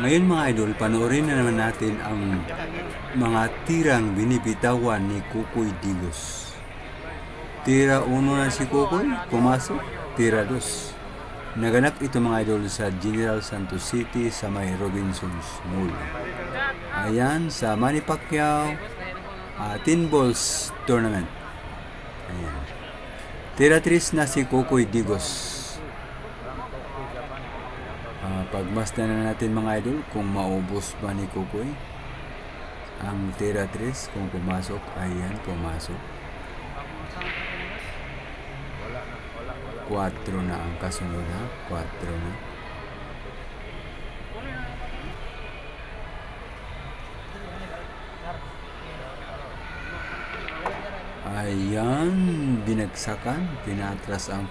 Ngayon mga idol, panoorin na naman natin ang mga tirang binibitawan ni Kukoy Digos. Tira uno na si Kukoy, pumasok. Tira dos. Naganap ito mga idol sa General Santos City sa may Robinsons Mall. Ayan, sa Manny Pacquiao ah, Tin Balls Tournament. Ayan. Tira tris na si Kukoy Digos. Pagmasdan na natin mga idol kung maubos ba ni Kukoy. Ang tira tris kung pumasok, ayan, pumasok. 4 na ang kasunod ha. 4 na. Ayan, binagsakan, pinatras ang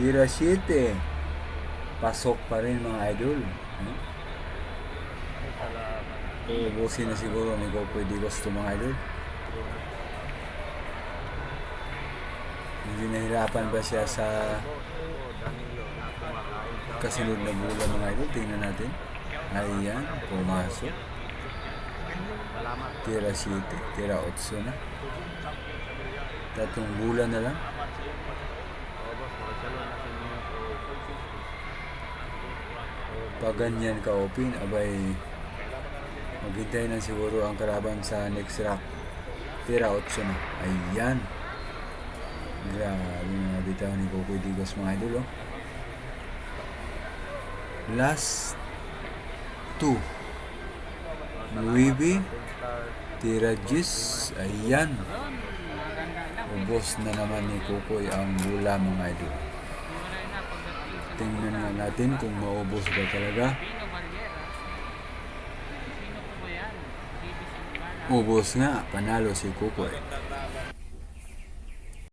Tira 7. Pasok pa rin mga idol. Hmm? Uubusin na siguro ni Gopoy Digos ito mga idol. Hindi nahirapan ba siya sa kasunod na bulan mga idol? Tingnan natin. Ayan, pumasok. Tira 7, tira 8 na. Tatong bulan na lang. Pag ganyan ka open, abay maghintay na siguro ang kalaban sa next rack. Tira 8 na. Ayan. Grabe mga bitaw ni Coco Digos mga idol oh. Last 2. Nuibi. Tira 10. Ayan. Ubos na naman ni Kukoy ang bula mga idol. Tingnan nga natin kung maubos ba talaga. Ubos nga, panalo si Kukoy.